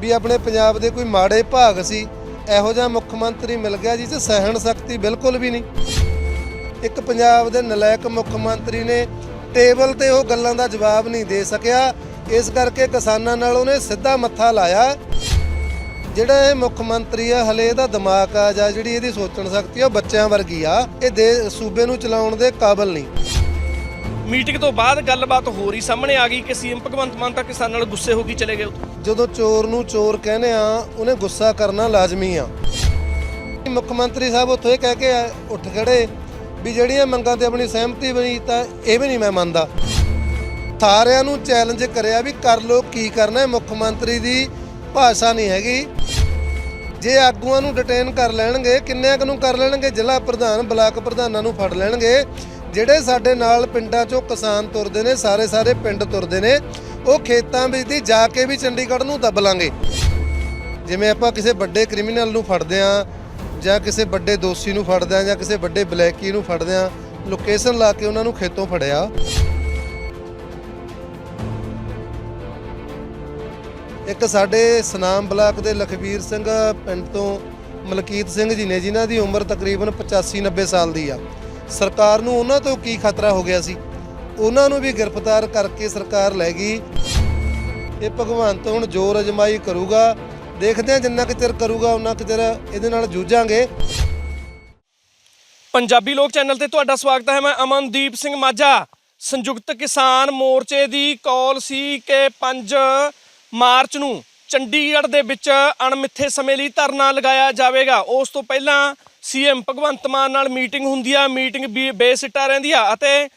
ਵੀ ਆਪਣੇ ਪੰਜਾਬ ਦੇ ਕੋਈ ਮਾੜੇ ਭਾਗ ਸੀ, ਇਹੋ ਜਿਹਾ ਮੁੱਖ ਮੰਤਰੀ ਮਿਲ ਗਿਆ ਜਿਸ 'ਚ ਸਹਿਣ ਸ਼ਕਤੀ ਬਿਲਕੁਲ ਵੀ ਨਹੀਂ। ਇੱਕ ਪੰਜਾਬ ਦੇ ਨਲਾਇਕ ਮੁੱਖ ਮੰਤਰੀ ਨੇ ਟੇਬਲ ਤੇ ਉਹ ਗੱਲਾਂ ਦਾ ਜਵਾਬ ਨਹੀਂ ਦੇ ਸਕਿਆ। ਇਸ ਕਰਕੇ ਕਿਸਾਨਾਂ ਨਾਲ ਉਹਨੇ ਸਿੱਧਾ ਮੱਥਾ ਲਾਇਆ। ਜਿਹੜਾ ਇਹ ਮੁੱਖ ਮੰਤਰੀ ਆ, ਹਲੇ ਇਹਦਾ ਦਿਮਾਗ ਆ ਜਾਂ ਜਿਹੜੀ ਇਹਦੀ ਸੋਚਣ ਸ਼ਕਤੀ ਆ, ਉਹ ਬੱਚਿਆਂ ਵਰਗੀ ਆ। ਇਹ ਦੇ ਸੂਬੇ ਨੂੰ ਚਲਾਉਣ ਦੇ ਕਾਬਿਲ ਨਹੀਂ। ਮੀਟਿੰਗ ਤੋਂ ਬਾਅਦ ਗੱਲਬਾਤ ਹੋਰ ਹੀ ਸਾਹਮਣੇ ਆ ਗਈ ਕਿ ਸੀਐਮ ਭਗਵੰਤ ਮਾਨ ਤਾਂ ਕਿਸਾਨਾਂ ਨਾਲ ਗੁੱਸੇ ਹੋ ਕੇ ਚਲੇ ਗਏ ਉੱਥੋਂ। ਜਦੋਂ ਚੋਰ ਨੂੰ ਚੋਰ ਕਹਿੰਦੇ ਆ, ਉਹਨੇ ਗੁੱਸਾ ਕਰਨਾ ਲਾਜ਼ਮੀ ਆ। ਮੁੱਖ ਮੰਤਰੀ ਸਾਹਿਬ ਉੱਥੋਂ ਇਹ ਕਹਿ ਕੇ ਉੱਠ ਖੜੇ, ਵੀ ਜਿਹੜੀਆਂ ਮੰਗਾਂ ਤੇ ਆਪਣੀ ਸਹਿਮਤੀ ਬਣੀ, ਤਾਂ ਇਹ ਵੀ ਨਹੀਂ ਮੈਂ ਮੰਨਦਾ। ਸਾਰਿਆਂ ਨੂੰ ਚੈਲੰਜ ਕਰਿਆ ਵੀ ਕਰ ਲੋ ਕੀ ਕਰਨਾ ਹੈ, ਮੁੱਖ ਮੰਤਰੀ ਦੀ ਭਾਸ਼ਾ ਨਹੀਂ ਹੈਗੀ। ਜੇ ਆਗੂਆਂ ਨੂੰ ਡਿਟੇਨ ਕਰ ਲੈਣਗੇ, ਕਿੰਨਿਆਂ ਕੁ ਨੂੰ ਕਰ ਲੈਣਗੇ, ਜ਼ਿਲ੍ਹਾ ਪ੍ਰਧਾਨ, ਬਲਾਕ ਪ੍ਰਧਾਨਾਂ ਨੂੰ ਫੜ ਲੈਣਗੇ ਜਿਹੜੇ ਸਾਡੇ ਨਾਲ ਪਿੰਡਾਂ 'ਚੋਂ ਕਿਸਾਨ ਤੁਰਦੇ ਨੇ, ਸਾਰੇ ਸਾਰੇ ਪਿੰਡ ਤੁਰਦੇ ਨੇ, ਉਹ ਖੇਤਾਂ ਵਿੱਚ ਦੀ ਜਾ ਕੇ ਵੀ ਚੰਡੀਗੜ੍ਹ ਨੂੰ ਦੱਬ ਲਾਂਗੇ। ਜਿਵੇਂ ਆਪਾਂ ਕਿਸੇ ਵੱਡੇ ਕ੍ਰਿਮੀਨਲ ਨੂੰ ਫੜਦੇ ਆ ਜਾਂ ਕਿਸੇ ਵੱਡੇ ਦੋਸ਼ੀ ਨੂੰ ਫੜਦੇ ਆ ਜਾਂ ਕਿਸੇ ਵੱਡੇ ਬਲੈਕੀ ਨੂੰ ਫੜਦੇ ਆ ਲੋਕੇਸ਼ਨ ਲਾ ਕੇ ਉਹਨਾਂ ਨੂੰ ਖੇਤੋਂ ਫੜਿਆ। ਇੱਕ ਸਾਡੇ ਸਨਾਮ ਬਲਾਕ ਦੇ ਲਖਵੀਰ ਸਿੰਘ ਪਿੰਡ ਤੋਂ ਮਲਕੀਤ ਸਿੰਘ ਜੀ ਨੇ, ਜਿਨ੍ਹਾਂ ਦੀ ਉਮਰ ਤਕਰੀਬਨ 85 90 ਸਾਲ ਦੀ ਆ। ਸਰਕਾਰ ਨੂੰ ਉਹਨਾਂ ਤੋਂ ਕੀ ਖਤਰਾ ਹੋ ਗਿਆ ਸੀ? ਉਹਨਾਂ ਨੂੰ ਵੀ ਗ੍ਰਿਫਤਾਰ ਕਰਕੇ ਸਰਕਾਰ ਲੈ ਗਈ। ਇਹ ਭਗਵੰਤ ਹੁਣ ਜ਼ੋਰ ਅਜਮਾਈ ਕਰੂਗਾ। ਦੇਖਦੇ ਆ ਜਿੰਨਾ ਕੁ ਚਿਰ ਕਰੂਗਾ ਉਹਨਾਂ ਕੁ ਚਿਰ ਇਹਦੇ ਨਾਲ ਜੂਝਾਂਗੇ। ਪੰਜਾਬੀ ਲੋਕ ਚੈਨਲ ਤੇ ਤੁਹਾਡਾ ਸਵਾਗਤ ਹੈ। ਮੈਂ ਅਮਨਦੀਪ ਸਿੰਘ ਮਾਝਾ। ਸੰਯੁਕਤ ਕਿਸਾਨ ਮੋਰਚੇ ਦੀ ਕਾਲ ਸੀ ਕਿ 5 ਮਾਰਚ ਨੂੰ ਚੰਡੀਗੜ੍ਹ ਦੇ ਵਿੱਚ ਅਣਮਿੱਥੇ ਸਮੇਂ ਲਈ ਧਰਨਾ ਲਗਾਇਆ ਜਾਵੇਗਾ। ਉਸ ਤੋਂ ਪਹਿਲਾਂ ਸੀਐਮ ਭਗਵੰਤ ਮਾਨ ਨਾਲ ਮੀਟਿੰਗ ਹੁੰਦੀ ਆ ਮੀਟਿੰਗ ਵੀ ਬੇਸਿੱਟਾ ਰਹਿੰਦੀ ਆ ਅਤੇ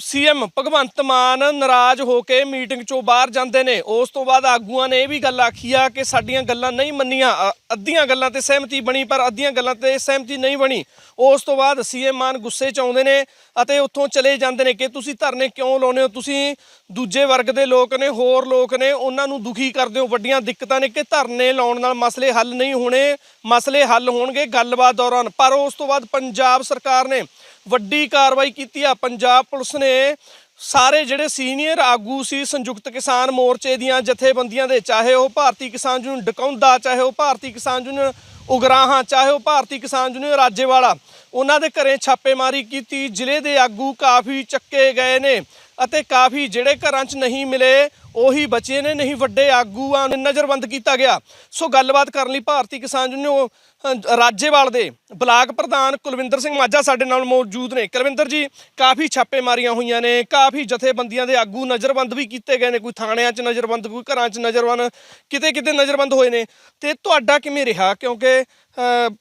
ਸੀਐਮ ਭਗਵੰਤ ਮਾਨ ਨਾਰਾਜ਼ ਹੋ ਕੇ ਮੀਟਿੰਗ ਚੋਂ ਬਾਹਰ ਜਾਂਦੇ ਨੇ। ਉਸ ਤੋਂ ਬਾਅਦ ਆਗੂਆਂ ਨੇ ਇਹ ਵੀ ਗੱਲ ਆਖੀ ਆ ਕਿ ਸਾਡੀਆਂ ਗੱਲਾਂ ਨਹੀਂ ਮੰਨੀਆਂ। ਅੱਧੀਆਂ ਗੱਲਾਂ ਤੇ ਸਹਿਮਤੀ ਬਣੀ, ਪਰ ਅੱਧੀਆਂ ਗੱਲਾਂ ਤੇ ਸਹਿਮਤੀ ਨਹੀਂ ਬਣੀ। ਉਸ ਤੋਂ ਬਾਅਦ ਸੀਐਮ ਮਾਨ ਗੁੱਸੇ 'ਚ ਆਉਂਦੇ ਨੇ ਅਤੇ ਉੱਥੋਂ ਚਲੇ ਜਾਂਦੇ ਨੇ ਕਿ ਤੁਸੀਂ ਧਰਨੇ ਕਿਉਂ ਲਾਉਨੇ ਹੋ? ਤੁਸੀਂ ਦੂਜੇ ਵਰਗ ਦੇ ਲੋਕ ਨੇ, ਹੋਰ ਲੋਕ ਨੇ, ਉਹਨਾਂ ਨੂੰ ਦੁਖੀ ਕਰਦੇ ਹੋ। ਵੱਡੀਆਂ ਦਿੱਕਤਾਂ ਨੇ ਕਿ ਧਰਨੇ ਲਾਉਣ ਨਾਲ ਮਸਲੇ ਹੱਲ ਨਹੀਂ ਹੋਣੇ। ਮਸਲੇ ਹੱਲ ਹੋਣਗੇ ਗੱਲਬਾਤ ਦੌਰਾਨ। ਪਰ ਉਸ ਤੋਂ ਬਾਅਦ ਪੰਜਾਬ ਸਰਕਾਰ ਨੇ ਵੱਡੀ ਕਾਰਵਾਈ ਕੀਤੀ ਆ। ਪੰਜਾਬ ਪੁਲਿਸ ਨੇ ਸਾਰੇ ਜਿਹੜੇ ਸੀਨੀਅਰ ਆਗੂ ਸੀ, ਸੰਯੁਕਤ ਕਿਸਾਨ ਮੋਰਚੇ ਦੀਆਂ ਜਥੇਬੰਦੀਆਂ ਦੇ, ਚਾਹੇ ਉਹ ਭਾਰਤੀ ਕਿਸਾਨ ਯੂਨੀਅਨ ਡਕੌਂਦਾ, ਚਾਹੇ ਉਹ ਭਾਰਤੀ ਕਿਸਾਨ ਯੂਨੀਅਨ ਉਗਰਾਹਾਂ, ਚਾਹੇ ਉਹ ਭਾਰਤੀ ਕਿਸਾਨ ਯੂਨੀਅਨ ਰਾਜੇਵਾਲਾ, ਉਹਨਾਂ ਦੇ ਘਰੇ ਛਾਪੇਮਾਰੀ ਕੀਤੀ। ਜ਼ਿਲ੍ਹੇ ਦੇ ਆਗੂ ਕਾਫੀ ਚੱਕੇ ਗਏ ਨੇ ਅਤੇ ਕਾਫੀ ਜਿਹੜੇ ਘਰਾਂ 'ਚ ਨਹੀਂ ਮਿਲੇ ਉਹੀ ਬਚੇ ਨੇ, ਨਹੀਂ ਵੱਡੇ ਆਗੂਆਂ ਨੂੰ ਨਜ਼ਰਬੰਦ ਕੀਤਾ ਗਿਆ। ਸੋ ਗੱਲਬਾਤ ਕਰਨ ਲਈ ਭਾਰਤੀ ਕਿਸਾਨ ਯੂਨੀਅਨ ਰਾਜੇਵਾਲ ਦੇ ਬਲਾਕ ਪ੍ਰਧਾਨ ਕੁਲਵਿੰਦਰ ਸਿੰਘ ਮਾਝਾ ਸਾਡੇ ਨਾਲ ਮੌਜੂਦ ਨੇ। ਕੁਲਵਿੰਦਰ ਜੀ, ਕਾਫੀ ਛਾਪੇ ਮਾਰੀਆਂ ਹੋਈਆਂ ਨੇ, ਕਾਫੀ ਜਥੇਬੰਦੀਆਂ ਦੇ ਆਗੂ ਨਜ਼ਰਬੰਦ ਵੀ ਕੀਤੇ ਗਏ ਨੇ, ਕੋਈ ਥਾਣਿਆਂ 'ਚ ਨਜ਼ਰਬੰਦ, ਕੋਈ ਘਰਾਂ 'ਚ ਨਜ਼ਰਬੰਦ ਕਿਤੇ ਕਿਤੇ ਨਜ਼ਰਬੰਦ ਹੋਏ ਨੇ। ਤੇ ਤੁਹਾਡਾ ਕਿਵੇਂ ਰਿਹਾ? ਕਿਉਂਕਿ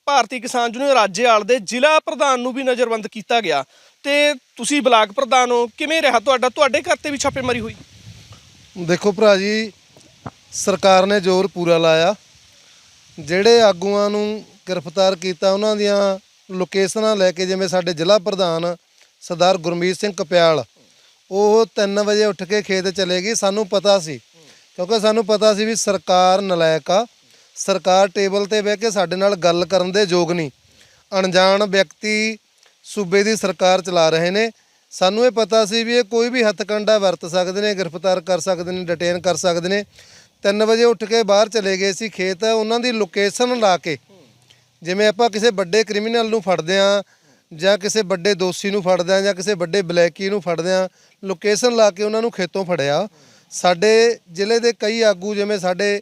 ਭਾਰਤੀ ਕਿਸਾਨ ਯੂਨੀਅਨ ਰਾਜੇਵਾਲ ਦੇ ਜ਼ਿਲ੍ਹਾ ਪ੍ਰਧਾਨ ਨੂੰ ਵੀ ਨਜ਼ਰਬੰਦ ਕੀਤਾ ਗਿਆ। ਤੇ ਤੁਸੀਂ ਬਲਾਕ ਪ੍ਰਧਾਨ ਹੋ, ਕਿਵੇਂ ਰਿਹਾ ਤੁਹਾਡਾ? ਤੁਹਾਡੇ ਘਰ ਤੇ ਵੀ ਛਾਪੇਮਾਰੀ ਹੋਈ? ਦੇਖੋ ਭਰਾ ਜੀ, ਸਰਕਾਰ ਨੇ ਜ਼ੋਰ ਪੂਰਾ ਲਾਇਆ। ਜਿਹੜੇ ਆਗੂਆਂ ਨੂੰ ਗ੍ਰਿਫਤਾਰ ਕੀਤਾ, ਉਹਨਾਂ ਦੀਆਂ ਲੋਕੇਸ਼ਨਾਂ ਲੈ ਕੇ ਜਿਵੇਂ ਸਾਡੇ ਜ਼ਿਲ੍ਹਾ ਪ੍ਰਧਾਨ ਸਰਦਾਰ ਗੁਰਮੀਤ ਸਿੰਘ ਕਪਿਆਲ, ਉਹ 3 ਵਜੇ ਉੱਠ ਕੇ ਖੇਤ ਚਲੇ ਗਈ ਸਾਨੂੰ ਪਤਾ ਸੀ, ਕਿਉਂਕਿ ਸਾਨੂੰ ਪਤਾ ਸੀ ਵੀ ਸਰਕਾਰ ਨਲਾਇਕ ਆ। ਸਰਕਾਰ ਟੇਬਲ ਤੇ ਬਹਿ ਕੇ ਸਾਡੇ ਨਾਲ ਗੱਲ ਕਰਨ ਦੇ ਯੋਗ ਨਹੀਂ। ਅਣਜਾਣ ਵਿਅਕਤੀ ਸੂਬੇ ਦੀ ਸਰਕਾਰ ਚਲਾ ਰਹੇ ਨੇ। ਸਾਨੂੰ ਇਹ ਪਤਾ ਸੀ ਵੀ ਇਹ ਕੋਈ ਵੀ ਹੱਥਕੰਡਾ ਵਰਤ ਸਕਦੇ ਨੇ, ਗ੍ਰਿਫਤਾਰ ਕਰ ਸਕਦੇ ਨੇ ਡਿਟੇਨ ਕਰ ਸਕਦੇ ਨੇ। 3 ਵਜੇ ਉੱਠ ਕੇ ਬਾਹਰ ਚਲੇ ਗਏ ਸੀ ਖੇਤ, ਉਹਨਾਂ ਦੀ ਲੋਕੇਸ਼ਨ ਲਾ ਕੇ। ਜਿਵੇਂ ਆਪਾਂ ਕਿਸੇ ਵੱਡੇ ਕ੍ਰਿਮੀਨਲ ਨੂੰ ਫੜਦੇ ਆ ਜਾਂ ਕਿਸੇ ਵੱਡੇ ਦੋਸ਼ੀ ਨੂੰ ਫੜਦੇ ਆ ਜਾਂ ਕਿਸੇ ਵੱਡੇ ਬਲੈਕੀ ਨੂੰ ਫੜਦੇ ਆ ਲੋਕੇਸ਼ਨ ਲਾ ਕੇ ਉਹਨਾਂ ਨੂੰ ਖੇਤੋਂ ਫੜਿਆ। ਸਾਡੇ ਜ਼ਿਲ੍ਹੇ ਦੇ ਕਈ ਆਗੂ, ਜਿਵੇਂ ਸਾਡੇ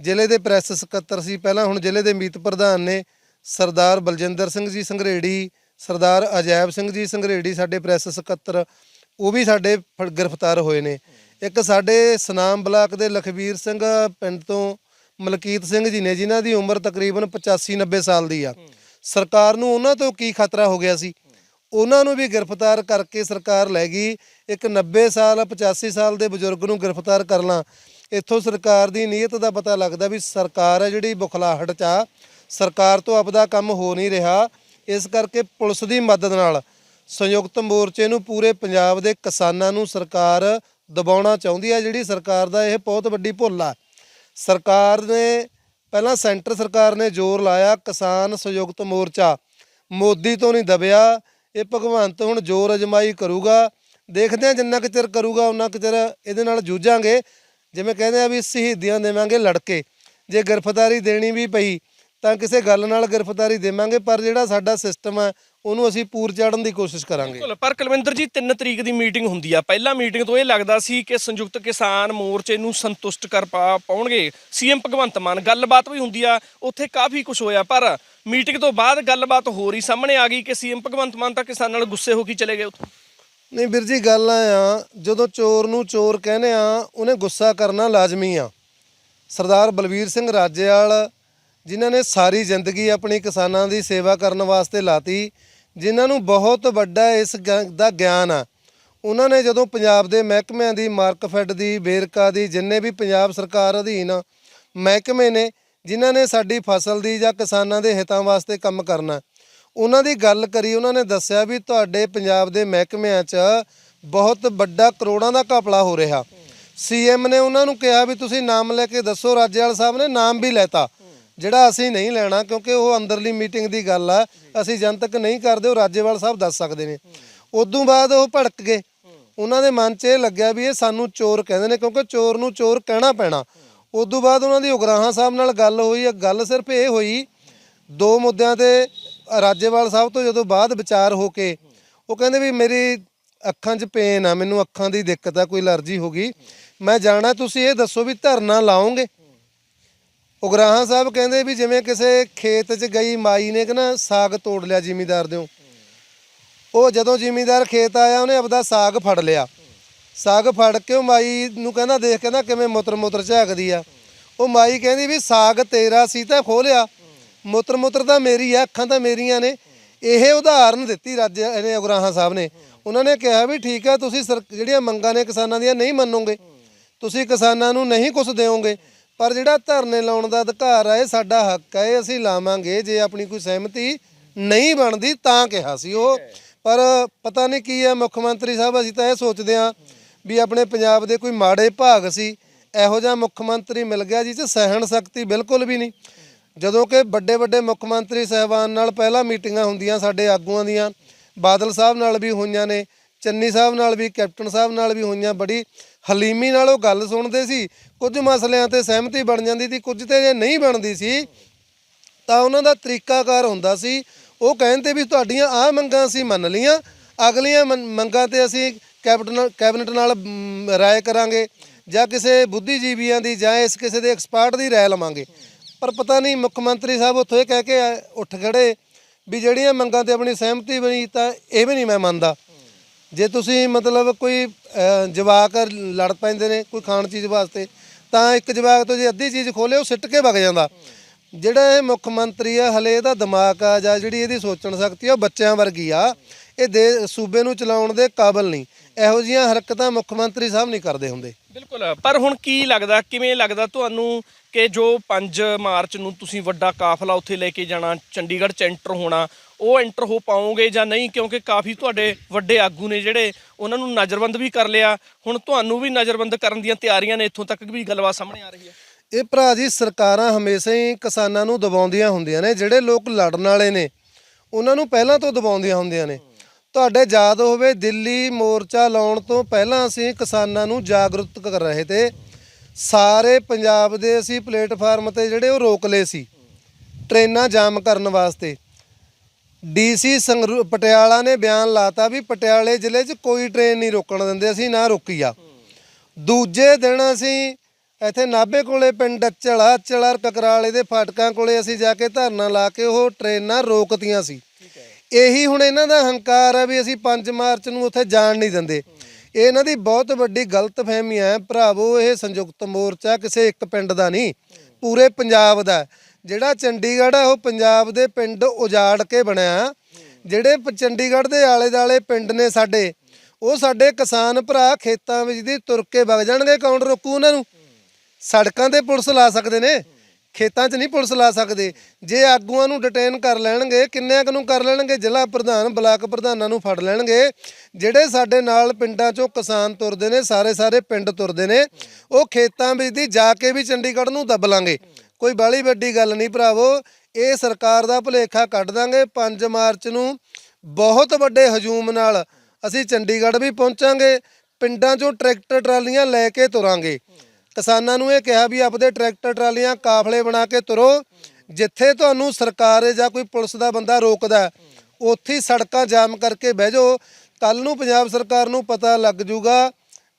ਜ਼ਿਲ੍ਹੇ ਦੇ ਪ੍ਰੈਸ ਸਕੱਤਰ ਸੀ, ਪਹਿਲਾਂ ਹੁਣ ਜ਼ਿਲ੍ਹੇ ਦੇ ਮੀਤ ਪ੍ਰਧਾਨ ਨੇ, ਸਰਦਾਰ ਬਲਜਿੰਦਰ ਸਿੰਘ ਜੀ ਸੰਘਰੇੜੀ ਸਰਦਾਰ ਅਜੈਬ ਸਿੰਘ ਜੀ ਸੰਘਰੇੜੀ ਸਾਡੇ ਪ੍ਰੈਸ ਸਕੱਤਰ ਉਹ ਵੀ ਸਾਡੇ ਗ੍ਰਿਫਤਾਰ ਹੋਏ ਨੇ। ਇੱਕ ਸਾਡੇ ਸਨਾਮ ਬਲਾਕ ਦੇ ਲਖਵੀਰ ਸਿੰਘ ਪਿੰਡ ਤੋਂ ਮਲਕੀਤ ਸਿੰਘ ਜੀ ਨੇ ਜਿਨ੍ਹਾਂ ਦੀ ਉਮਰ ਤਕਰੀਬਨ 85 90 ਸਾਲ ਦੀ ਆ। ਸਰਕਾਰ ਨੂੰ ਉਹਨਾਂ ਤੋਂ ਕੀ ਖਤਰਾ ਹੋ ਗਿਆ ਸੀ? ਉਹਨਾਂ ਨੂੰ ਵੀ ਗ੍ਰਿਫਤਾਰ ਕਰਕੇ ਸਰਕਾਰ ਲੈ ਗਈ। ਇੱਕ 90 ਸਾਲ 85 ਸਾਲ ਦੇ ਬਜ਼ੁਰਗ ਨੂੰ ਗ੍ਰਿਫਤਾਰ ਕਰਨਾ ਇੱਥੋਂ ਸਰਕਾਰ ਦੀ ਨੀਅਤ ਦਾ ਪਤਾ ਲੱਗਦਾ ਵੀ ਸਰਕਾਰ ਹੈ ਜਿਹੜੀ ਬੁਖਲਾਹਟ ਚ ਆ। ਸਰਕਾਰ ਤੋਂ ਆਪਦਾ ਕੰਮ ਹੋ ਨਹੀਂ ਰਿਹਾ। ਇਸ ਕਰਕੇ ਪੁਲਿਸ ਦੀ ਮਦਦ ਨਾਲ ਸੰਯੁਕਤ ਮੋਰਚੇ ਨੂੰ ਪੂਰੇ ਪੰਜਾਬ ਦੇ ਕਿਸਾਨਾਂ ਨੂੰ ਸਰਕਾਰ ਦਬਾਉਣਾ ਚਾਹੁੰਦੀ ਹੈ, ਜਿਹੜੀ ਸਰਕਾਰ ਦਾ ਇਹ ਬਹੁਤ ਵੱਡੀ ਭੁੱਲ ਆ। ਸਰਕਾਰ ਨੇ, ਪਹਿਲਾਂ ਸੈਂਟਰ ਸਰਕਾਰ ਨੇ ਜ਼ੋਰ ਲਾਇਆ ਕਿਸਾਨ ਸੰਯੁਕਤ ਮੋਰਚਾ। ਮੋਦੀ ਤੋਂ ਨਹੀਂ ਦਬਿਆ, ਇਹ ਭਗਵੰਤ ਹੁਣ ਜ਼ੋਰ ਅਜਮਾਈ ਕਰੂਗਾ। ਦੇਖਦੇ ਆ ਜਿੰਨਾ ਕੁ ਚਿਰ ਕਰੂਗਾ ਉਹਨਾਂ ਕੁ ਚਿਰ ਇਹਦੇ ਨਾਲ ਜੂਝਾਂਗੇ। ਜਿਵੇਂ ਕਹਿੰਦੇ ਆ ਵੀ ਸ਼ਹੀਦੀਆਂ ਦੇਵਾਂਗੇ ਲੜਕੇ। ਜੇ ਗ੍ਰਿਫਤਾਰੀ ਦੇਣੀ ਵੀ ਪਈ ਤਾਂ ਕਿਸੇ ਗੱਲ ਨਾਲ ਗ੍ਰਿਫਤਾਰੀ ਦੇਵਾਂਗੇ ਪਰ ਜਿਹੜਾ ਸਾਡਾ ਸਿਸਟਮ ਹੈ ਉਹਨੂੰ ਅਸੀਂ ਪੂਰ ਚਾੜਨ ਦੀ ਕੋਸ਼ਿਸ਼ ਕਰਾਂਗੇ। ਬਿਲਕੁਲ ਪਰ ਕੁਲਵਿੰਦਰ ਜੀ 3 ਤਰੀਕ ਦੀ ਮੀਟਿੰਗ ਹੁੰਦੀ ਆ। ਪਹਿਲਾ ਮੀਟਿੰਗ ਤੋਂ ਇਹ ਲੱਗਦਾ ਸੀ ਕਿ ਸੰਯੁਕਤ ਕਿਸਾਨ ਮੋਰਚੇ ਨੂੰ ਸੰਤੁਸ਼ਟ ਕਰ ਪਾ ਪਾਉਣਗੇ। ਸੀਐਮ ਭਗਵੰਤ ਮਾਨ ਗੱਲਬਾਤ ਵੀ ਹੁੰਦੀ ਆ ਉੱਥੇ ਕਾਫੀ ਕੁਝ ਹੋਇਆ ਪਰ ਮੀਟਿੰਗ ਤੋਂ ਬਾਅਦ ਗੱਲਬਾਤ ਹੋਰ ਹੀ ਸਾਹਮਣੇ ਆ ਗਈ ਕਿ ਸੀਐਮ ਭਗਵੰਤ ਮਾਨ ਤਾਂ ਕਿਸਾਨਾਂ ਨਾਲ ਗੁੱਸੇ ਹੋ ਕੇ ਚਲੇ ਗਏ ਉੱਥੋਂ। ਨਹੀਂ ਵੀਰ ਜੀ ਗੱਲ ਆ ਜਦੋਂ ਚੋਰ ਨੂੰ ਚੋਰ ਕਹਿੰਦੇ ਆ ਉਹਨੇ ਗੁੱਸਾ ਕਰਨਾ ਲਾਜ਼ਮੀ ਆ। ਸਰਦਾਰ ਬਲਵੀਰ ਸਿੰਘ ਰਾਜੇਵਾਲ ਜਿਨ੍ਹਾਂ ਨੇ ਸਾਰੀ ਜ਼ਿੰਦਗੀ ਆਪਣੀ ਕਿਸਾਨਾਂ ਦੀ ਸੇਵਾ ਕਰਨ ਵਾਸਤੇ ਲਾਤੀ, ਜਿਨ੍ਹਾਂ ਨੂੰ ਬਹੁਤ ਵੱਡਾ ਇਸ ਗ- ਦਾ ਗਿਆਨ ਆ। ਉਹਨਾਂ ਨੇ ਜਦੋਂ ਪੰਜਾਬ ਦੇ ਮਹਿਕਮਿਆਂ ਦੀ ਮਾਰਕਫੈਡ ਦੀ, ਵੇਰਕਾ ਦੀ, ਜਿੰਨੇ ਵੀ ਪੰਜਾਬ ਸਰਕਾਰ ਅਧੀਨ ਮਹਿਕਮੇ ਨੇ, ਜਿਨ੍ਹਾਂ ਨੇ ਸਾਡੀ ਫਸਲ ਦੀ ਜਾਂ ਕਿਸਾਨਾਂ ਦੇ ਹਿੱਤਾਂ ਵਾਸਤੇ ਕੰਮ ਕਰਨਾ, ਉਹਨਾਂ ਦੀ ਗੱਲ ਕਰੀ, ਉਹਨਾਂ ਨੇ ਦੱਸਿਆ ਵੀ ਤੁਹਾਡੇ ਪੰਜਾਬ ਦੇ ਮਹਿਕਮਿਆਂ 'ਚ ਬਹੁਤ ਵੱਡਾ ਕਰੋੜਾਂ ਦਾ ਘਪਲਾ ਹੋ ਰਿਹਾ। ਸੀਐਮ ਨੇ ਉਹਨਾਂ ਨੂੰ ਕਿਹਾ ਵੀ ਤੁਸੀਂ ਨਾਮ ਲੈ ਕੇ ਦੱਸੋ, ਰਾਜੇਵਾਲ ਸਾਹਿਬ ਨੇ ਨਾਮ ਵੀ ਲੈਤਾ। ਜਿਹੜਾ ਅਸੀਂ ਨਹੀਂ ਲੈਣਾ, ਕਿਉਂਕਿ ਉਹ ਅੰਦਰਲੀ ਮੀਟਿੰਗ ਦੀ ਗੱਲ ਆ, ਅਸੀਂ ਜਨਤਕ ਨਹੀਂ ਕਰਦੇ, ਉਹ ਰਾਜੇਵਾਲ ਸਾਹਿਬ ਦੱਸ ਸਕਦੇ ਨੇ। ਉਦੋਂ ਬਾਅਦ ਉਹ ਭੜਕ ਗਏ। ਉਹਨਾਂ ਦੇ ਮਨ 'ਚ ਇਹ ਲੱਗਿਆ ਵੀ ਇਹ ਸਾਨੂੰ ਚੋਰ ਕਹਿੰਦੇ ਨੇ, ਕਿਉਂਕਿ ਚੋਰ ਨੂੰ ਚੋਰ ਕਹਿਣਾ ਪੈਣਾ। ਉਦੋਂ ਬਾਅਦ ਉਹਨਾਂ ਦੀ ਉਗਰਾਹਾਂ ਸਾਹਿਬ ਨਾਲ ਗੱਲ ਹੋਈ ਗੱਲ ਸਿਰਫ ਇਹ ਹੋਈ, ਦੋ ਮੁੱਦਿਆਂ ਤੇ ਰਾਜੇਵਾਲ ਸਾਹਿਬ ਤੋਂ ਜਦੋਂ ਬਾਅਦ ਵਿਚਾਰ ਹੋ ਕੇ, ਉਹ ਕਹਿੰਦੇ ਵੀ ਮੇਰੀ ਅੱਖਾਂ 'ਚ ਪੇਨ ਆ, ਮੈਨੂੰ ਅੱਖਾਂ ਦੀ ਦਿੱਕਤ ਆ, ਕੋਈ ਅਲਰਜੀ ਹੋ ਗਈ। ਮੈਂ ਜਾਣਾ, ਤੁਸੀਂ ਇਹ ਦੱਸੋ ਵੀ ਧਰਨਾ ਲਾਓਗੇ? ਉਗਰਾਹਾਂ ਸਾਹਿਬ ਕਹਿੰਦੇ ਵੀ ਜਿਵੇਂ ਕਿਸੇ ਖੇਤ 'ਚ ਗਈ ਮਾਈ ਨੇ ਕਿ ਨਾ ਸਾਗ ਤੋੜ ਲਿਆ ਜ਼ਿਮੀਦਾਰ ਦਿਓ। ਉਹ ਜਦੋਂ ਜ਼ਿਮੀਦਾਰ ਖੇਤ ਆਇਆ, ਉਹਨੇ ਆਪਦਾ ਸਾਗ ਫੜ ਲਿਆ। ਸਾਗ ਫੜ ਕੇ ਉਹ ਮਾਈ ਨੂੰ ਕਹਿੰਦਾ, ਦੇਖ ਕਹਿੰਦਾ ਕਿਵੇਂ ਮੁੱਤਰ ਮੁੱਤਰ ਝਾਕਦੀ ਆ। ਉਹ ਮਾਈ ਕਹਿੰਦੀ ਵੀ ਸਾਗ ਤੇਰਾ ਸੀ ਤਾਂ ਖੋਲਿਆ। ਮੁੱਤਰ ਮੁੱਤਰ ਤਾਂ ਮੇਰੀ ਆ, ਅੱਖਾਂ ਤਾਂ ਮੇਰੀਆਂ ਨੇ। ਇਹ ਉਦਾਹਰਨ ਦਿੱਤੀ ਰਾਜ ਇਹਨੇ ਉਗਰਾਹਾਂ ਸਾਹਿਬ ਨੇ। ਉਹਨਾਂ ਨੇ ਕਿਹਾ ਵੀ ਠੀਕ ਆ, ਤੁਸੀਂ ਸਰ- ਜਿਹੜੀਆਂ ਮੰਗਾਂ ਨੇ ਕਿਸਾਨਾਂ ਦੀਆਂ ਨਹੀਂ ਮੰਨੋਗੇ। ਤੁਸੀਂ ਕਿਸਾਨਾਂ ਨੂੰ ਨਹੀਂ ਕੁਝ ਦਿਓਗੇ। ਪਰ ਜਿਹੜਾ ਧਰਨੇ ਲਾਉਣ ਦਾ ਅਧਿਕਾਰ ਹੈ ਇਹ ਸਾਡਾ ਹੱਕ ਹੈ ਅਸੀਂ ਲਾਵਾਂਗੇ। ਜੇ ਆਪਣੀ ਕੋਈ ਸਹਿਮਤੀ ਨਹੀਂ ਬਣਦੀ, ਤਾਂ ਕਿਹਾ ਸੀ ਉਹ। ਪਰ ਪਤਾ ਨਹੀਂ ਕੀ ਹੈ ਮੁੱਖ ਮੰਤਰੀ ਸਾਹਿਬ, ਅਸੀਂ ਤਾਂ ਇਹ ਸੋਚਦੇ ਹਾਂ ਵੀ ਆਪਣੇ ਪੰਜਾਬ ਦੇ ਕੋਈ ਮਾੜੇ ਭਾਗ ਸੀ, ਇਹੋ ਜਿਹਾ ਮੁੱਖ ਮੰਤਰੀ ਮਿਲ ਗਿਆ ਜਿਸ 'ਚ ਸਹਿਣ ਸ਼ਕਤੀ ਬਿਲਕੁਲ ਵੀ ਨਹੀਂ। ਜਦੋਂ ਕਿ ਵੱਡੇ ਵੱਡੇ ਮੁੱਖ ਮੰਤਰੀ ਸਹਿਬਾਨ ਨਾਲ ਪਹਿਲਾਂ ਮੀਟਿੰਗਾਂ ਹੁੰਦੀਆਂ ਸਾਡੇ ਆਗੂਆਂ ਦੀਆਂ, ਬਾਦਲ ਸਾਹਿਬ ਨਾਲ ਵੀ ਹੋਈਆਂ ਨੇ, ਚੰਨੀ ਸਾਹਿਬ ਨਾਲ ਵੀ, ਕੈਪਟਨ ਸਾਹਿਬ ਨਾਲ ਵੀ ਹੋਈਆਂ, ਬੜੀ ਹਲੀਮੀ ਨਾਲ ਉਹ ਗੱਲ ਸੁਣਦੇ ਸੀ, ਕੁਝ ਮਸਲਿਆਂ ਤੇ ਸਹਿਮਤੀ ਬਣ ਜਾਂਦੀ ਸੀ, ਕੁਝ ਤੇ ਜੇ ਨਹੀਂ ਬਣਦੀ ਸੀ, ਤਾਂ ਉਹਨਾਂ ਦਾ ਤਰੀਕਾਕਾਰ ਹੁੰਦਾ ਸੀ। ਉਹ ਕਹਿੰਦੇ ਵੀ ਤੁਹਾਡੀਆਂ ਆਹ ਮੰਗਾਂ ਅਸੀਂ ਮੰਨ ਲਈਆਂ, ਅਗਲੀਆਂ ਮੰ- ਮੰਗਾਂ ਤੇ ਅਸੀਂ ਕੈਬਨਿਟ ਨਾਲ ਕੈਬਨਿਟ ਨਾਲ ਰਾਏ ਕਰਾਂਗੇ, ਜਾਂ ਕਿਸੇ ਬੁੱਧੀਜੀਵੀਆਂ ਦੀ ਜਾਂ ਇਸ ਕਿਸੇ ਦੇ ਐਕਸਪਰਟ ਦੀ ਰਾਏ ਲਵਾਂਗੇ। ਪਰ ਪਤਾ ਨਹੀਂ, ਮੁੱਖ ਮੰਤਰੀ ਸਾਹਿਬ ਉੱਥੋਂ ਇਹ ਕਹਿ ਕੇ ਉੱਠ ਖੜੇ ਵੀ ਜਿਹੜੀਆਂ ਮੰਗਾਂ ਤੇ ਆਪਣੀ ਸਹਿਮਤੀ ਬਣੀ ਤਾਂ ਇਹ ਵੀ ਨਹੀਂ ਮੈਂ ਮੰਨਦਾ। ਜੇ ਤੁਸੀਂ ਮਤਲਬ ਕੋਈ ਜਵਾਕ ਲੜ ਪੈਂਦੇ ਨੇ ਕੋਈ ਖਾਣ ਚੀਜ਼ ਵਾਸਤੇ, ਤਾਂ ਇੱਕ ਜਵਾਕ ਤੋਂ ਜੇ ਅੱਧੀ ਚੀਜ਼ ਖੋਲੇ, ਉਹ ਸਿੱਟ ਕੇ ਵਗ ਜਾਂਦਾ। ਜਿਹੜਾ ਇਹ ਮੁੱਖ ਮੰਤਰੀ ਆ, ਹਲੇ ਇਹਦਾ ਦਿਮਾਗ ਆ, ਜਾਂ ਜਿਹੜੀ ਇਹਦੀ ਸੋਚਣ ਸ਼ਕਤੀ ਆ, ਉਹ ਬੱਚਿਆਂ ਵਰਗੀ ਆ। ਇਹ ਦੇ, ਸੂਬੇ ਨੂੰ ਚਲਾਉਣ ਦੇ ਕਾਬਲ ਨਹੀਂ। ਇਹੋ ਜਿਹੀਆਂ ਹਰਕਤਾਂ ਮੁੱਖ ਮੰਤਰੀ ਸਾਹਿਬ ਨਹੀਂ ਕਰਦੇ ਹੁੰਦੇ। ਬਿਲਕੁਲ ਪਰ ਹੁਣ ਕੀ ਲੱਗਦਾ ਕਿਵੇਂ ਲੱਗਦਾ ਤੁਹਾਨੂੰ ਕਿ ਜੋ 5 ਮਾਰਚ ਨੂੰ ਤੁਸੀਂ ਵੱਡਾ ਕਾਫਲਾ ਉੱਥੇ ਲੈ ਕੇ ਜਾਣਾ ਚੰਡੀਗੜ੍ਹ ਚ ਐਂਟਰ ਹੋਣਾ ਉਹ ਐਂਟਰ ਹੋ ਪਾਓਗੇ ਜਾਂ ਨਹੀਂ? ਕਿਉਂਕਿ ਕਾਫੀ ਤੁਹਾਡੇ ਵੱਡੇ ਆਗੂ ਨੇ ਜਿਹੜੇ ਉਹਨਾਂ ਨੂੰ ਨਜ਼ਰਬੰਦ ਵੀ ਕਰ ਲਿਆ। ਹੁਣ ਤੁਹਾਨੂੰ ਵੀ ਨਜ਼ਰਬੰਦ ਕਰਨ ਦੀਆਂ ਤਿਆਰੀਆਂ ਨੇ ਇੱਥੋਂ ਤੱਕ ਵੀ ਗੱਲਬਾਤ ਸਾਹਮਣੇ ਆ ਰਹੀ ਹੈ। ਇਹ ਭਰਾ ਜੀ ਸਰਕਾਰਾਂ ਹਮੇਸ਼ਾ ਹੀ ਕਿਸਾਨਾਂ ਨੂੰ ਦਬਾਉਂਦੀਆਂ ਹੁੰਦੀਆਂ ਨੇ ਜਿਹੜੇ ਲੋਕ ਲੜਨ ਵਾਲੇ ਨੇ ਉਹਨਾਂ ਨੂੰ ਪਹਿਲਾਂ ਤੋਂ ਦਬਾਉਂਦੀਆਂ ਹੁੰਦੀਆਂ ਨੇ। ਤੁਹਾਡੇ ਯਾਦ ਹੋਵੇ, ਦਿੱਲੀ ਮੋਰਚਾ ਲਾਉਣ ਤੋਂ ਪਹਿਲਾਂ ਅਸੀਂ ਕਿਸਾਨਾਂ ਨੂੰ ਜਾਗਰੂਕ ਕਰ ਰਹੇ ਤੇ ਸਾਰੇ ਪੰਜਾਬ ਦੇ ਅਸੀਂ ਪਲੇਟਫਾਰਮ ਤੇ ਜਿਹੜੇ ਉਹ ਰੋਕ ਲਏ ਸੀ, ਟ੍ਰੇਨਾਂ ਜਾਮ ਕਰਨ ਵਾਸਤੇ। ਡੀਸੀ ਸੰਗਰੂ, ਪਟਿਆਲਾ ਨੇ ਬਿਆਨ ਲਾਤਾ ਵੀ ਪਟਿਆਲੇ ਜ਼ਿਲ੍ਹੇ 'ਚ ਕੋਈ ਟ੍ਰੇਨ ਨਹੀਂ ਰੋਕਣ ਦਿੰਦੇ, ਅਸੀਂ ਨਾ ਰੋਕੀ ਆ। ਦੂਜੇ ਦਿਨ ਅਸੀਂ ਇੱਥੇ ਨਾਭੇ ਕੋਲੇ ਪਿੰਡ ਅਚਲਾ ਅਚਲਾ ਕਕਰਾਲੇ ਦੇ ਫਾਟਕਾਂ ਕੋਲੇ ਅਸੀਂ ਜਾ ਕੇ ਧਰਨਾ ਲਾ ਕੇ ਉਹ ਟ੍ਰੇਨਾਂ ਰੋਕਤੀਆਂ ਸੀ। ਇਹੀ ਹੁਣ ਇਹਨਾਂ ਦਾ ਹੰਕਾਰ ਹੈ ਵੀ ਅਸੀਂ 5 ਮਾਰਚ ਨੂੰ ਉੱਥੇ ਜਾਣ ਨਹੀਂ ਦਿੰਦੇ। ਇਹ ਇਹਨਾਂ ਦੀ ਬਹੁਤ ਵੱਡੀ ਗਲਤਫਹਿਮੀ ਹੈ ਭਰਾਵੋ, ਇਹ ਸੰਯੁਕਤ ਮੋਰਚਾ ਕਿਸੇ ਇੱਕ ਪਿੰਡ ਦਾ ਨਹੀਂ, ਪੂਰੇ ਪੰਜਾਬ ਦਾ। ਜਿਹੜਾ ਚੰਡੀਗੜ੍ਹ ਆ, ਉਹ ਪੰਜਾਬ ਦੇ ਪਿੰਡ ਉਜਾੜ ਕੇ ਬਣਿਆ। ਜਿਹੜੇ ਪ- ਚੰਡੀਗੜ੍ਹ ਦੇ ਆਲੇ ਦਾਲੇ ਪਿੰਡ ਨੇ ਸਾਡੇ, ਉਹ ਸਾਡੇ ਕਿਸਾਨ ਭਰਾ ਖੇਤਾਂ ਵਿੱਚ ਦੀ ਤੁਰ ਕੇ ਵਗ ਜਾਣਗੇ। ਕੌਣ ਰੋਕੂ ਉਹਨਾਂ ਨੂੰ? ਸੜਕਾਂ ਤੇ ਪੁਲਿਸ ਲਾ ਸਕਦੇ ਨੇ। ਖੇਤਾਂ 'ਚ ਨਹੀਂ ਪੁਲਿਸ ਲਾ ਸਕਦੇ। ਜੇ ਆਗੂਆਂ ਨੂੰ ਡਿਟੇਨ ਕਰ ਲੈਣਗੇ ਕਿੰਨਿਆਂ ਕੁ ਨੂੰ ਕਰ ਲੈਣਗੇ, ਜ਼ਿਲ੍ਹਾ ਪ੍ਰਧਾਨ, ਬਲਾਕ ਪ੍ਰਧਾਨਾਂ ਨੂੰ ਫੜ ਲੈਣਗੇ। ਜਿਹੜੇ ਸਾਡੇ ਨਾਲ ਪਿੰਡਾਂ 'ਚੋਂ ਕਿਸਾਨ ਤੁਰਦੇ ਨੇ, ਸਾਰੇ ਸਾਰੇ ਪਿੰਡ ਤੁਰਦੇ ਨੇ, ਉਹ ਖੇਤਾਂ ਵਿੱਚ ਦੀ ਜਾ ਕੇ ਵੀ ਚੰਡੀਗੜ੍ਹ ਨੂੰ ਦੱਬ ਲਾਂਗੇ। ਕੋਈ ਬਾਲੀ ਵੱਡੀ ਗੱਲ ਨਹੀਂ ਭਰਾਵੋ, ਇਹ ਸਰਕਾਰ ਦਾ ਭੁਲੇਖਾ ਕੱਢ ਦਾਂਗੇ। 5 ਮਾਰਚ ਨੂੰ ਬਹੁਤ ਵੱਡੇ ਹਜੂਮ ਨਾਲ ਅਸੀਂ ਚੰਡੀਗੜ੍ਹ ਵੀ ਪਹੁੰਚਾਂਗੇ, ਪਿੰਡਾਂ 'ਚੋਂ ਟਰੈਕਟਰ ਟਰਾਲੀਆਂ ਲੈ ਕੇ ਤੁਰਾਂਗੇ। ਕਿਸਾਨਾਂ ਨੂੰ ਇਹ ਕਿਹਾ ਵੀ ਆਪਦੇ ਟਰੈਕਟਰ, ਟਰਾਲੀਆਂ, ਕਾਫਲੇ ਬਣਾ ਕੇ ਤੁਰੋ। ਜਿੱਥੇ ਤੁਹਾਨੂੰ ਸਰਕਾਰ ਜਾਂ ਕੋਈ ਪੁਲਿਸ ਦਾ ਬੰਦਾ ਰੋਕਦਾ, ਉੱਥੇ ਸੜਕਾਂ ਜਾਮ ਕਰਕੇ ਬਹਿ ਜਾਓ। ਕੱਲ ਨੂੰ ਪੰਜਾਬ ਸਰਕਾਰ ਨੂੰ ਪਤਾ ਲੱਗ ਜੂਗਾ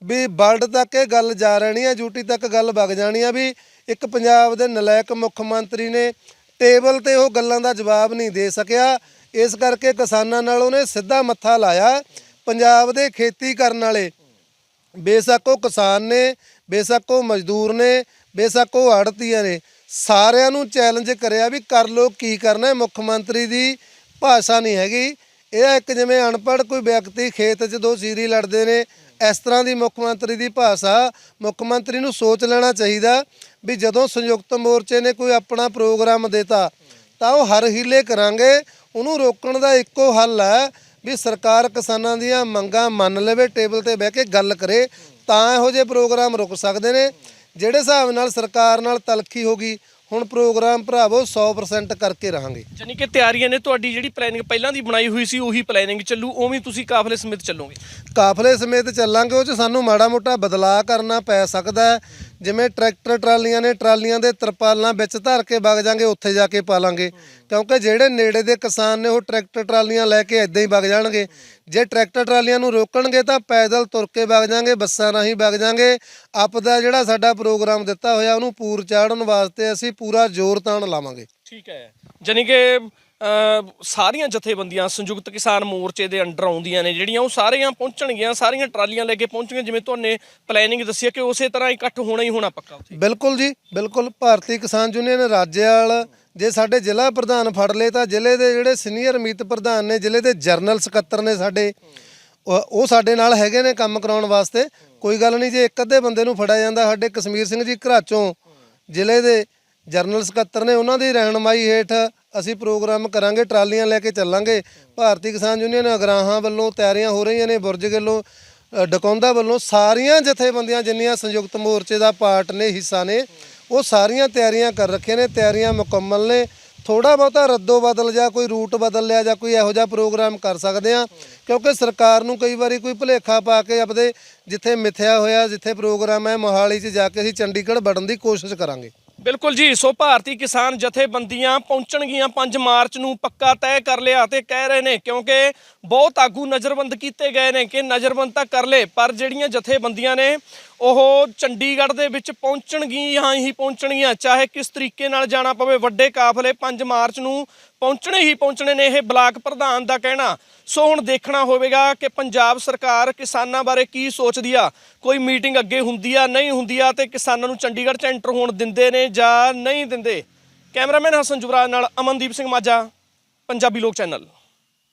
ਵੀ ਵਰਲਡ ਤੱਕ ਇਹ ਗੱਲ ਜਾ ਰਹਿਣੀ ਹੈ ਯੂਟੀ ਤੱਕ ਗੱਲ ਵਗ ਜਾਣੀ ਆ ਵੀ ਇੱਕ ਪੰਜਾਬ ਦੇ ਨਲਾਇਕ ਮੁੱਖ ਮੰਤਰੀ ਨੇ ਟੇਬਲ ਤੇ ਉਹ ਗੱਲਾਂ ਦਾ ਜਵਾਬ ਨਹੀਂ ਦੇ ਸਕਿਆ। ਇਸ ਕਰਕੇ ਕਿਸਾਨਾਂ ਨਾਲ ਉਹਨੇ ਸਿੱਧਾ ਮੱਥਾ ਲਾਇਆ। ਪੰਜਾਬ ਦੇ ਖੇਤੀ ਕਰਨ ਵਾਲੇ ਬੇਸ਼ੱਕ ਉਹ ਕਿਸਾਨ ਨੇ ਬੇਸ਼ੱਕ ਉਹ ਮਜ਼ਦੂਰ ਨੇ, ਬੇਸ਼ੱਕ ਉਹ ਆੜਤੀਆਂ ਨੇ। ਸਾਰਿਆਂ ਨੂੰ ਚੈਲੰਜ ਕਰਿਆ ਵੀ ਕਰ ਲੋ ਕੀ ਕਰਨਾ ਹੈ? ਮੁੱਖ ਮੰਤਰੀ ਦੀ ਭਾਸ਼ਾ ਨਹੀਂ ਹੈਗੀ। ਇਹ ਇੱਕ ਜਿਵੇਂ ਅਨਪੜ੍ਹ ਕੋਈ ਵਿਅਕਤੀ ਖੇਤ 'ਚ ਦੋ ਸੀਰੀ ਲੜਦੇ ਨੇ, ਇਸ ਤਰ੍ਹਾਂ ਦੀ ਮੁੱਖ ਮੰਤਰੀ ਦੀ ਭਾਸ਼ਾ, ਮੁੱਖ ਮੰਤਰੀ ਨੂੰ ਸੋਚ ਲੈਣਾ ਚਾਹੀਦਾ ਵੀ ਜਦੋਂ ਸੰਯੁਕਤ ਮੋਰਚੇ ਨੇ ਕੋਈ ਆਪਣਾ ਪ੍ਰੋਗਰਾਮ ਦਿੱਤਾ, ਤਾਂ ਉਹ ਹਰ ਹੀਲੇ ਕਰਾਂਗੇ। ਉਹਨੂੰ ਰੋਕਣ ਦਾ ਇੱਕੋ ਹੱਲ ਹੈ ਵੀ ਸਰਕਾਰ ਕਿਸਾਨਾਂ ਦੀਆਂ ਮੰਗਾਂ ਮੰਨ ਲਵੇ, ਟੇਬਲ ਤੇ ਬਹਿ ਕੇ ਗੱਲ ਕਰੇ। ਤਾਂ ਇਹੋ ਜਿਹੇ ਪ੍ਰੋਗਰਾਮ ਰੁਕ ਸਕਦੇ ਨੇ ਜਿਹੜੇ ਹਿਸਾਬ ਨਾਲ ਸਰਕਾਰ ਨਾਲ ਤਲਖੀ ਹੋ ਗਈ ਹੁਣ ਪ੍ਰੋਗਰਾਮ ਭਰਾਵੋ 100% ਕਰਕੇ ਰਹਾਂਗੇ। ਜਾਨੀ ਕਿ ਤਿਆਰੀਆਂ ਨੇ ਤੁਹਾਡੀ ਜਿਹੜੀ ਪਲੈਨਿੰਗ ਪਹਿਲਾਂ ਦੀ ਬਣਾਈ ਹੋਈ ਸੀ ਉਹੀ ਪਲੈਨਿੰਗ ਚੱਲੂ ਉਵੇਂ ਤੁਸੀਂ ਕਾਫਲੇ ਸਮੇਤ ਚੱਲੋਗੇ? ਕਾਫਲੇ ਸਮੇਤ ਚੱਲਾਂਗੇ ਉਹ ਚ ਸਾਨੂੰ ਮਾੜਾ ਮੋਟਾ ਬਦਲਾਅ ਕਰਨਾ ਪੈ ਸਕਦਾ ਹੈ। ਜਿਵੇਂ ਟਰੈਕਟਰ ਟਰਾਲੀਆਂ ਨੇ ਟਰਾਲੀਆਂ ਦੇ ਤਰਪਾਲਾਂ ਵਿੱਚ ਧਰ ਕੇ ਵਗ ਜਾਾਂਗੇ, ਉੱਥੇ ਜਾ ਕੇ ਪਾ ਲਾਂਗੇ ਕਿਉਂਕਿ ਜਿਹੜੇ ਨੇੜੇ ਦੇ ਕਿਸਾਨ ਨੇ ਉਹ ਟਰੈਕਟਰ ਟਰਾਲੀਆਂ ਲੈ ਕੇ ਇਦਾਂ ਹੀ ਵਗ ਜਾਣਗੇ। ਜੇ ਟਰੈਕਟਰ ਟਰਾਲੀਆਂ ਨੂੰ ਰੋਕਣਗੇ ਤਾਂ ਪੈਦਲ ਤੁਰ ਕੇ ਵਗ ਜਾਾਂਗੇ, ਬੱਸਾਂ ਰਾਹੀਂ ਵਗ ਜਾਾਂਗੇ। ਆਪਦਾ ਜਿਹੜਾ ਸਾਡਾ ਪ੍ਰੋਗਰਾਮ ਦਿੱਤਾ ਹੋਇਆ ਉਹਨੂੰ ਪੂਰ ਚਾੜਨ ਵਾਸਤੇ ਅਸੀਂ ਪੂਰਾ ਜ਼ੋਰ ਤਾਣ ਲਾਵਾਂਗੇ। ਠੀਕ ਹੈ। ਜਾਨੀ ਕਿ ਸਾਰੀਆਂ ਜਥੇਬੰਦੀਆਂ, ਸੰਯੁਕਤ ਕਿਸਾਨ ਮੋਰਚੇ ਦੇ ਅੰਡਰ ਆਉਂਦੀਆਂ ਨੇ, ਜਿਹੜੀਆਂ ਉਹ ਸਾਰੀਆਂ ਪਹੁੰਚਣਗੀਆਂ, ਸਾਰੀਆਂ ਟਰਾਲੀਆਂ ਲੈ ਕੇ ਪਹੁੰਚਣਗੀਆਂ, ਜਿਵੇਂ ਤੁਹਾਨੂੰ ਪਲੈਨਿੰਗ ਦੱਸੀ ਹੈ ਕਿ ਉਸੇ ਤਰ੍ਹਾਂ ਇਕੱਠ ਹੋਣਾ ਹੀ ਹੋਣਾ ਪੱਕਾ ਉੱਥੇ। ਬਿਲਕੁਲ ਜੀ, ਬਿਲਕੁਲ ਭਾਰਤੀ ਕਿਸਾਨ ਯੂਨੀਅਨ ਰਾਜੇਵਾਲ, ਜੇ ਸਾਡੇ ਜ਼ਿਲ੍ਹਾ ਪ੍ਰਧਾਨ ਫੜ ਲਏ ਤਾਂ ਜ਼ਿਲ੍ਹੇ ਦੇ ਜਿਹੜੇ ਸੀਨੀਅਰ ਮੀਤ ਪ੍ਰਧਾਨ ਨੇ, ਜ਼ਿਲ੍ਹੇ ਦੇ ਜਰਨਲ ਸਕੱਤਰ ਨੇ ਸਾਡੇ, ਉਹ ਉਹ ਸਾਡੇ ਨਾਲ ਹੈਗੇ ਨੇ ਕੰਮ ਕਰਾਉਣ ਵਾਸਤੇ। ਕੋਈ ਗੱਲ ਨਹੀਂ, ਜੇ ਇੱਕ ਅੱਧੇ ਬੰਦੇ ਨੂੰ ਫੜਿਆ ਜਾਂਦਾ, ਸਾਡੇ ਕਸ਼ਮੀਰ ਸਿੰਘ ਜੀ ਘਰਾਚੋਂ ਜ਼ਿਲ੍ਹੇ ਦੇ ਜਰਨਲ ਸਕੱਤਰ ਨੇ, ਉਹਨਾਂ ਦੀ ਰਹਿਨਮਾਈ ਹੇਠ ਅਸੀਂ ਪ੍ਰੋਗਰਾਮ ਕਰਾਂਗੇ, ਟਰਾਲੀਆਂ ਲੈ ਕੇ ਚੱਲਾਂਗੇ। ਭਾਰਤੀ ਕਿਸਾਨ ਯੂਨੀਅਨ ਅਗਰਾਹਾਂ ਵੱਲੋਂ ਤਿਆਰੀਆਂ ਹੋ ਰਹੀਆਂ ਨੇ, ਬੁਰਜ ਵੱਲੋਂ ਡਕੌਂਦਾ ਵੱਲੋਂ ਸਾਰੀਆਂ ਜਥੇਬੰਦੀਆਂ ਜਿੰਨੀਆਂ ਸੰਯੁਕਤ ਮੋਰਚੇ ਦਾ ਪਾਰਟ ਨੇ, ਹਿੱਸਾ ਨੇ, ਉਹ ਸਾਰੀਆਂ ਤਿਆਰੀਆਂ ਕਰ ਰੱਖੀਆਂ ਨੇ। ਤਿਆਰੀਆਂ ਮੁਕੰਮਲ ਨੇ। ਥੋੜਾ ਬਹੁਤਾ ਰੱਦੋ ਬਦਲ ਜਾਂ ਕੋਈ ਰੂਟ ਬਦਲ ਲਿਆ ਜਾਂ ਕੋਈ ਇਹੋ ਜਿਹਾ ਪ੍ਰੋਗਰਾਮ ਕਰ ਸਕਦੇ ਆ ਕਿਉਂਕਿ ਸਰਕਾਰ ਨੂੰ ਕਈ ਵਾਰੀ ਕੋਈ ਭੁਲੇਖਾ ਪਾ ਕੇ ਆਪਦੇ ਜਿੱਥੇ ਮਿਥਿਆ ਹੋਇਆ, ਜਿੱਥੇ ਪ੍ਰੋਗਰਾਮ ਹੈ, ਮੋਹਾਲੀ 'ਚ ਜਾ ਕੇ ਅਸੀਂ ਚੰਡੀਗੜ੍ਹ ਵੜਨ ਦੀ ਕੋਸ਼ਿਸ਼ ਕਰਾਂਗੇ। ਬਿਲਕੁਲ ਜੀ, ਸੋ ਭਾਰਤੀ ਕਿਸਾਨ ਜਥੇਬੰਦੀਆਂ ਪਹੁੰਚਣਗੀਆਂ 5 ਮਾਰਚ ਨੂੰ, ਪੱਕਾ ਤੈਅ ਕਰ ਲਿਆ ਤੇ ਕਹਿ ਰਹੇ ਨੇ ਕਿਉਂਕਿ ਬਹੁਤ ਆਗੂ ਨਜ਼ਰਬੰਦ ਕੀਤੇ ਗਏ ਨੇ ਕਿ ਨਜ਼ਰਬੰਦ ਤਾਂ ਕਰ ਲਏ, ਪਰ ਜਿਹੜੀਆਂ ਜਥੇਬੰਦੀਆਂ ਨੇ ਉਹ ਚੰਡੀਗੜ੍ਹ ਦੇ ਵਿੱਚ ਪਹੁੰਚਣਗੀਆਂ ਹੀ ਪਹੁੰਚਣਗੀਆਂ। ਚਾਹੇ ਕਿਸ ਤਰੀਕੇ ਨਾਲ ਜਾਣਾ ਪਵੇ, ਵੱਡੇ ਕਾਫਲੇ 5 ਮਾਰਚ ਨੂੰ ਪਹੁੰਚਣੇ ਹੀ ਪਹੁੰਚਣੇ ਨੇ ਇਹ ਬਲਾਕ ਪ੍ਰਧਾਨ ਦਾ ਕਹਿਣਾ। ਸੋ ਹੁਣ ਦੇਖਣਾ ਹੋਵੇਗਾ ਕਿ ਪੰਜਾਬ ਸਰਕਾਰ ਕਿਸਾਨਾਂ ਬਾਰੇ ਕੀ ਸੋਚਦੀ ਆ। ਕੋਈ ਮੀਟਿੰਗ ਅੱਗੇ ਹੁੰਦੀ ਆ, ਨਹੀਂ ਹੁੰਦੀ ਆ ਤੇ ਕਿਸਾਨਾਂ ਨੂੰ ਚੰਡੀਗੜ੍ਹ ਚ ਐਂਟਰ ਹੋਣ ਦਿੰਦੇ ਨੇ ਜਾਂ ਨਹੀਂ ਦਿੰਦੇ? ਕੈਮਰਾਮੈਨ ਹਸਨ ਜੁਬਰਾਜ ਨਾਲ ਅਮਨਦੀਪ ਸਿੰਘ ਮਾਝਾ, ਪੰਜਾਬੀ ਲੋਕ ਚੈਨਲ।